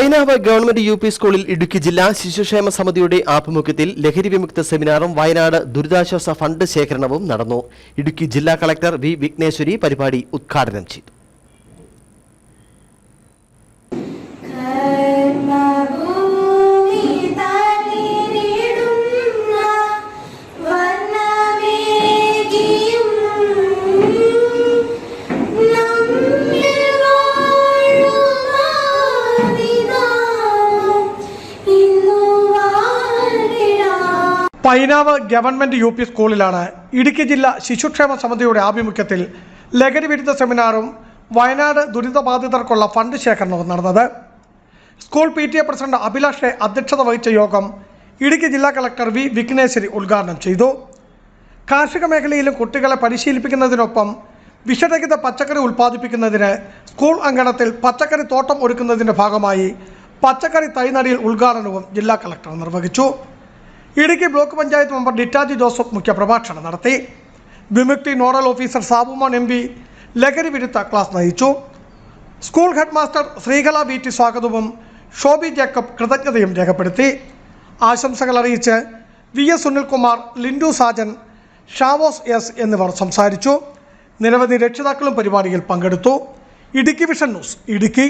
Painavu government U P സ്കൂളിൽ ഇടുക്കി ജില്ലാ ശിശുക്ഷേമ സമിതിയുടെ ആഭിമുഖ്യത്തിൽ ലഹരി വിമുക്ത സെമിനാറും വയനാട് ദുരിതാശ്വാസ ഫണ്ട് ശേഖരണവും നടന്നു. ഇടുക്കി ജില്ലാ കളക്ടർ വി വിഘ്നേശ്വരി പരിപാടി ഉദ്ഘാടനം ചെയ്തു. പൈനാവ് ഗവൺമെന്റ് യു പി സ്കൂളിലാണ് ഇടുക്കി ജില്ലാ ശിശുക്ഷേമ സമിതിയുടെ ആഭിമുഖ്യത്തിൽ ലഹരി വിരുദ്ധ സെമിനാറും വയനാട് ദുരിതബാധിതർക്കുള്ള ഫണ്ട് ശേഖരണവും നടന്നത്. School P T A president അഭിലാഷെ അധ്യക്ഷത വഹിച്ച യോഗം ഇടുക്കി ജില്ലാ കളക്ടർ വി വിഘ്നേശ്വരി ഉദ്ഘാടനം ചെയ്തു. കാർഷിക മേഖലയിലും കുട്ടികളെ പരിശീലിപ്പിക്കുന്നതിനൊപ്പം വിഷരഹിത പച്ചക്കറി ഉൽപ്പാദിപ്പിക്കുന്നതിന് സ്കൂൾ അങ്കണത്തിൽ പച്ചക്കറി തോട്ടം ഒരുക്കുന്നതിന്റെ ഭാഗമായി പച്ചക്കറി തൈനടിയിൽ ഉദ്ഘാടനവും ജില്ലാ കളക്ടർ നിർവഹിച്ചു. Idukki block panchayat member Ditaji Joseph മുഖ്യപ്രഭാഷണം നടത്തി. Vimukthi nodal officer Sabumon M P ലഹരി വിരുദ്ധ ക്ലാസ് നയിച്ചു. School headmaster Sreekala V T സ്വാഗതവും ഷോബി ജേക്കബ് കൃതജ്ഞതയും രേഖപ്പെടുത്തി. ആശംസകൾ അറിയിച്ച് V S Sunilkumar Lindu Sajan Shavos S എന്നിവർ സംസാരിച്ചു. നിരവധി രക്ഷിതാക്കളും പരിപാടിയിൽ പങ്കെടുത്തു. Idukki vision news Idukki.